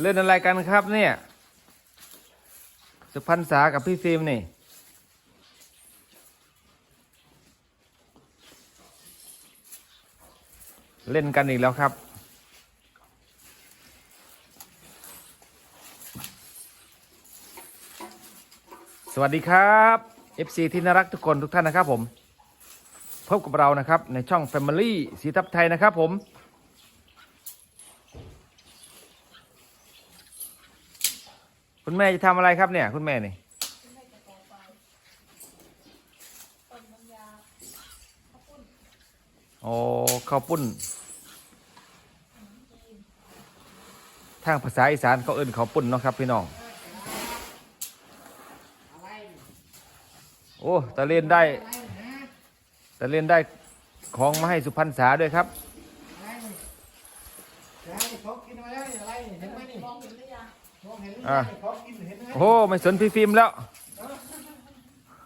เล่นอะไรกันครับเนี่ย สุพรรณษากับพี่ฟิล์มนี่ เล่นกันอีกแล้วครับ สวัสดีครับ FC ที่น่ารักทุกคนทุกท่านนะครับผม พบกับเรานะครับในช่อง Family สีทับไทยนะครับผม คุณแม่จะทำอะไรครับเนี่ย คุณแม่นี่โอ้ข้าวปุ้น ทางภาษาอีสานเขาเอิ้นข้าวปุ้นเนาะครับพี่น้อง โอ้ตะเล่นได้ตะเล่นได้ของมาให้สุพรรณษาด้วยครับ เห็นหรืออะยังเขากินเห็นไหมโอ้โหไม่สนพี่ฟิล์มแล้ว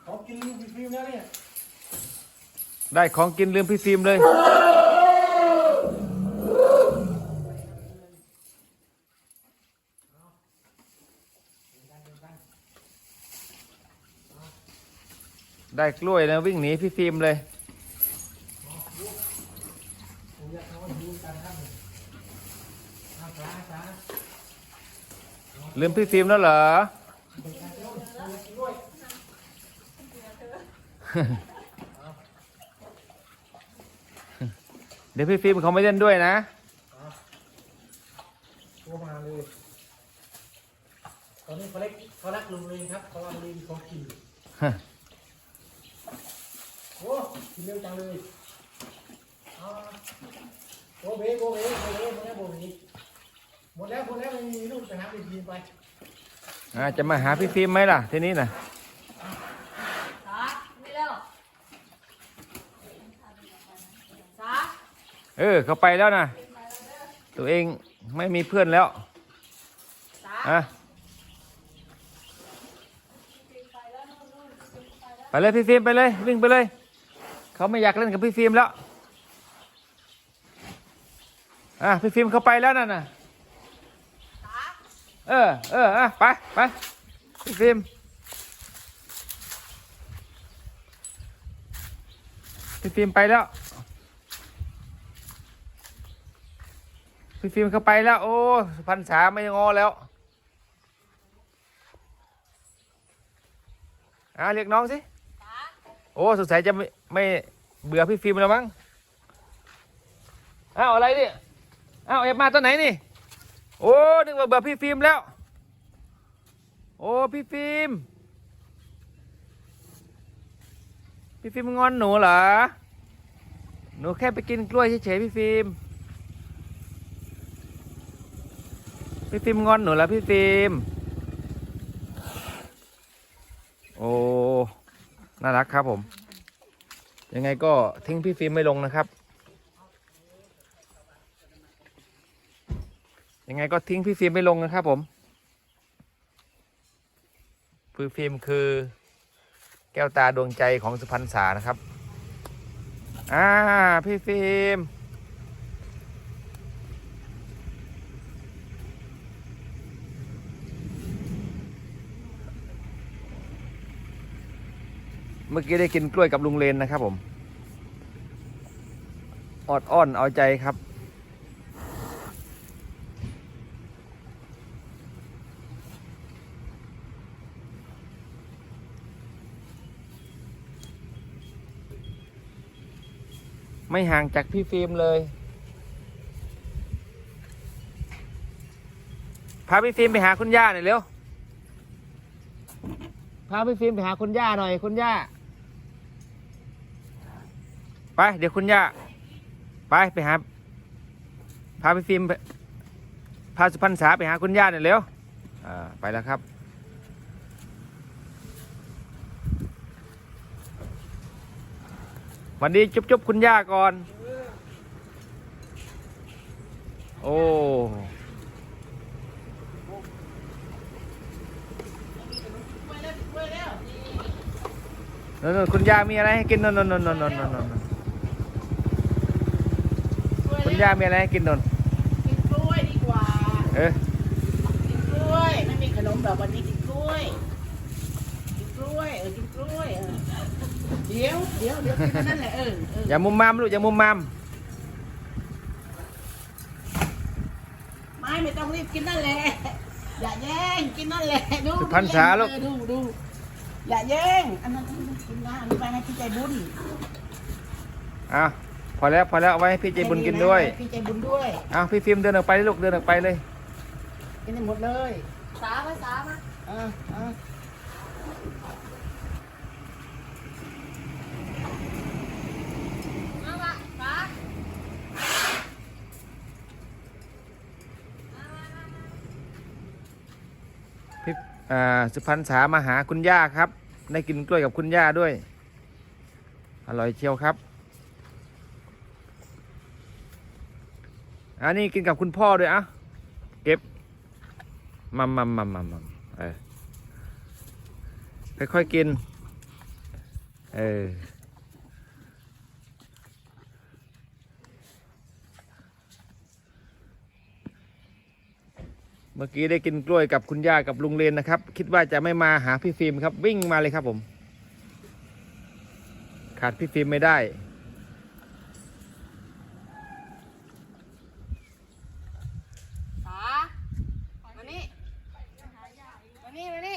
เขากินลูกฟิล์มแล้วเนี่ยได้ของกินลืมพี่ฟิล์มเลย ได้กล้วยนะวิ่งหนีพี่ฟิล์มเลย ผมอยากเอาดูกันครับนี่อาสาอาสา ลืมพี่ฟิล์มแล้วเหรอเป็นการเลี้ยงเลี้ยงด้วยเดี๋ยวพี่ฟิล์มเขาไม่เล่นด้วยนะตัวมาเลยตอนนี้เขาเล็กเขารักลุงเลยครับเขารักลุงเขากินโอ้กินเร็วจังเลยเอาโบเบ้โบเบ้โบเบ้หมดแล้วโบเบ้ หมดแล้วหมดแล้วไม่มีลูกไปหาไปกินไปอ่าจะมาหาพี่ฟิล์มไหมล่ะ ทีนี้นะสาไม่แล้วสาเออ เขาไปแล้วนะตัวเองไม่มีเพื่อนแล้วสาอะไปเลยพี่ฟิล์มไปเลย วิ่งไปเลย เขาไม่อยากเล่นกับพี่ฟิล์มแล้วอะพี่ฟิล์มเขาไปแล้วนั่นน่ะสา เออเอออะไปไปพี่ฟิล์มพี่ฟิล์มไปแล้วพี่ฟิล์มเขาไปแล้ว โอ้พันษาไม่งอแล้วอะเรียกน้องสิสาโอ้สงสัยจะไม่ไม่เบื่อพี่ฟิล์มแล้วมั้งอ้าวอะไรเนี่ยอ้าวเอฟมาตอนไหนนี่ โอ้นึกว่าเบื่อพี่ฟิล์มแล้ว โอ้พี่ฟิล์มพี่ฟิล์มงอนหนูเหรอหนูแค่ไปกินกล้วยเฉยๆพี่ฟิล์มพี่ฟิล์มงอนหนูแล้วพี่ฟิล์มโอ้น่ารักครับผม ยังไงก็ทิ้งพี่ฟิล์มไม่ลงนะครับ ยังไงก็ทิ้งพี่ฟิล์มไม่ลงนะครับผมพี่ฟิล์มคือแก้วตาดวงใจของสุพรรณษานะครับ อ่า พี่ฟิล์มเมื่อกี้ได้กินกล้วยกับลุงเลนนะครับผม ออดอ้อนเอาใจครับ ไม่ห่างจากพี่ฟิล์มเลย พาพี่ฟิล์มไปหาคุณย่าหน่อยเร็ว พาพี่ฟิล์มไปหาคุณย่าหน่อยคุณย่า ไป เดี๋ยวคุณย่า ไปไปหา พาพี่ฟิล์มไปพาสุพรรณษาไปหาคุณย่าหน่อยเร็ว อ่า ไปแล้วครับ วันนี้จุ๊บจุ๊บคุณย่าก่อน โอ้นนๆคุณย่ามีอะไรให้กินนนนนนนนนนนคุณย่ามีอะไรให้กินนนกินกล้วยดีกว่า เออนมแบบวันนี้กินกล้วย กินกล้วยเออกินกล้วยเออ เดี๋ยวเดี๋ยวเดี๋ยวกินอันนั่นแหละเออเอออย่ามุมมามลูกอย่ามุมมามไม่ไม่ต้องรีบกินนั่นแหละอย่าแย่งกินนั่นแหละดูสุพรรณษาลูกเออดูดูอย่าแย่งอันนั้นกินนะอันนี้ไปให้พี่ใจบุญอะพอแล้วพอแล้วเอาไว้ให้พี่ใจบุญกินด้วยพี่ใจบุญด้วยอ้าวพี่ฟิล์มเดินออกไปเลยลูกเดินออกไปเลย กินให้หมดเลยสามมาสามมาอ่าอ่ามามาสาม พี่สุพรรณษามาหาคุณย่าครับ ได้กินกล้วยกับคุณย่าด้วย อร่อยเชียวครับ อันนี้กินกับคุณพ่อด้วยอะเก็บมัมมัมมัมมัมมัมเออค่อยๆกิน เออ เมื่อกี้ได้กินกล้วยกับคุณย่ากับลุงเลนนะครับ คิดว่าจะไม่มาหาพี่ฟิล์มครับ วิ่งมาเลยครับผม ขาดพี่ฟิล์มไม่ได้สามมานี่มานี่มานี่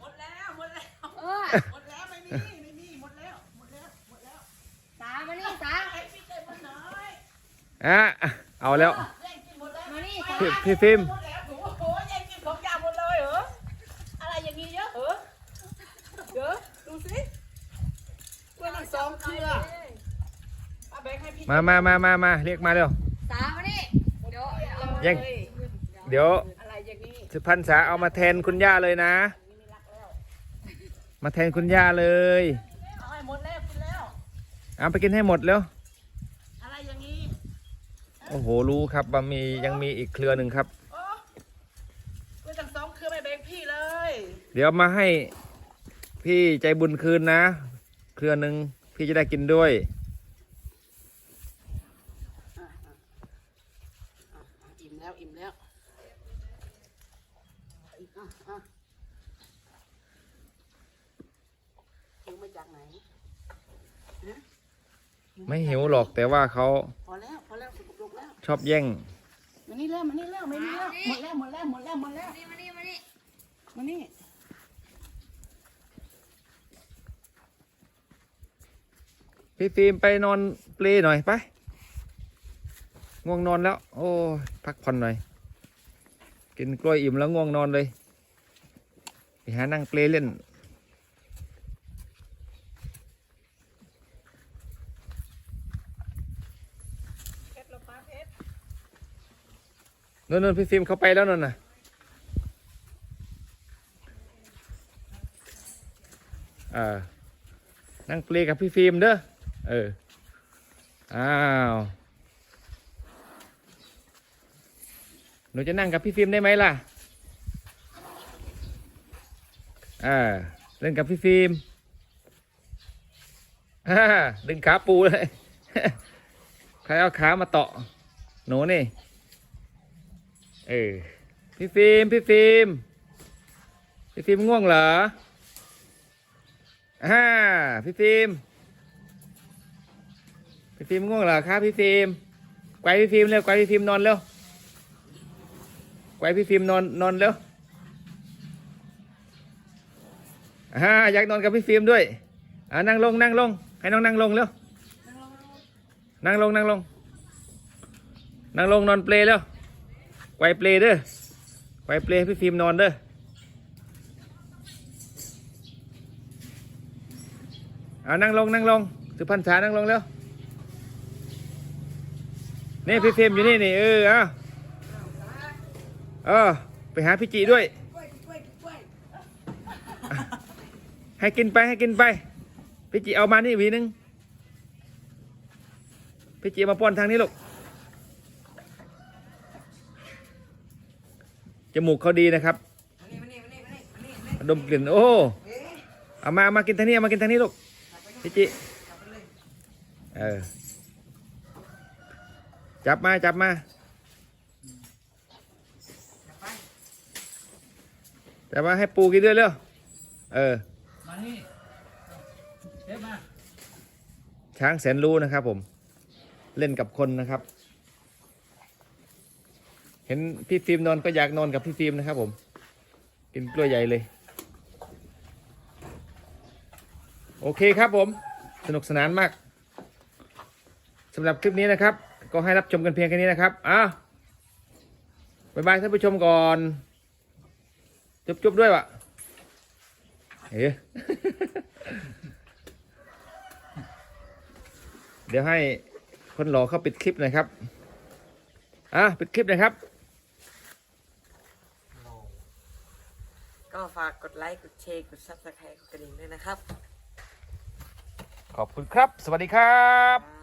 หมดแล้ว หมดแล้ว เออหมดแล้ว ไม่มีไม่มีหมดแล้ว หมดแล้ว หมดแล้วสามมานี่สามให้พี่ใจบุญหน่อยอะเอาแล้วแย่งกินหมดแล้วมานี่สามพี่พี่ฟิล์ม หมดแล้วโอ้โหแย่งกินของยาหมดเลยเหรอ อะไรอย่างนี้เยอะเหรอเยอะดูสิกล้วยทั้งสองเครือเอาแบ่งให้พี่ มามามามามาเรียกมาเร็ว สามมานี่เดี๋ยวเดี๋ยวแย่งเดี๋ยวอะไรอย่างนี้สุพรรณษาเอามาแทนคุณย่าเลยนะ มาแทนคุณย่าเลย เอาให้หมดแล้วกินแล้ว เอาไปกินให้หมดแล้วอะไรอย่างนี้โอ้โห รู้ครับว่ามียังมีอีกเครือหนึ่งครับ โอ้กล้วยทั้งสองเครือไม่แบ่งพี่เลยเดี๋ยวมาให้พี่ใจบุญคืนนะ เครือหนึ่งพี่จะได้กินด้วย อิ่มแล้วอิ่มแล้วอีกอะอะหิวมาจากไหนไม่หิวหรอกแต่ว่าเขาพอแล้วพอแล้วสุกปรกแล้วชอบแย่ง มานี่แล้วมานี่แล้วไม่มีแล้วหมดแล้วหมดแล้วหมดแล้วหมดแล้วมานี่มานี่มานี่พี่ฟิล์มไปนอนเปลหน่อยไป ง่วงนอนแล้ว โอ้พักผ่อนหน่อย กินกล้วยอิ่มแล้วง่วงนอนเลยไปหานั่งเปลเล่นเพชรเราป้าเพชรนนนนพี่ฟิล์มเขาไปแล้วนนน่ะอ่านั่งเปลกับพี่ฟิล์มเด้อ เออ อ้าว นูจะนั่งกับพี่ฟิล์มได้ไหมล่ะอ่าเล่นกับพี่ฟิล์มอ่าดึงขาปูเลยใครเอาขามาเตาะหนูนี่ เออ พี่ฟิล์มพี่ฟิล์มพี่ฟิล์มง่วงเหรออ่าพี่ฟิล์มพี่ฟิล์มง่วงเหรอครับพี่ฟิล์มไกวพี่ฟิล์มเร็วไกวพี่ฟิล์มนอนเร็ว ไกวพี่ฟิล์มนอนนอนเร็วอ่าอยากนอนกับพี่ฟิล์มด้วยอ่านั่งลงนั่งลง ให้น้องนั่งลงเร็วนั่งลงนั่งลงนั่งลงนอนเปลแล้วไกวเปลเด้อไกวเปลพี่ฟิล์มนอนเด้ออ่านั่งลงนั่งลงสุพรรณษานั่งลงแล้วนี่พี่ฟิล์มอยู่นี่นี่เออเอา เออ ไปหาพี่จีด้วยกล้วยกล้วยกล้วย ให้กินไปให้กินไป พี่จีเอามานี่หวีหนึง พี่จีเอามาป้อนทางนี้ลูก จมูกเขาดีนะครับ ดมกลิ่น โอ้ เอามาเอามากินทางนี้เอามากินทางนี้ลูก พี่จีเออ จับมาจับมา แต่ว่าให้ปูกินด้วยเร็วเออ มานี่เทปมาช้างแสนรู้นะครับผม เล่นกับคนนะครับ เห็นพี่ฟิล์มนอนก็อยากนอนกับพี่ฟิล์มนะครับ ผม กินกล้วยใหญ่เลย โอเคครับผม สนุกสนานมากสำหรับคลิปนี้นะครับ ก็ให้รับชมกันเพียงแค่นี้นะครับอ้าวบ๊ายบายท่านผู้ชมก่อน จุ๊บๆด้วยวะเฮ้ยเดี๋ยวให้คนหล่อเขาปิดคลิปหน่อยครับ อะปิดคลิปหน่อยครับ ก็ฝากกดไลค์ กดแชร์ กดซับสไครต์กดกระดิ่งด้วยนะครับ ขอบคุณครับ สวัสดีครับอ่า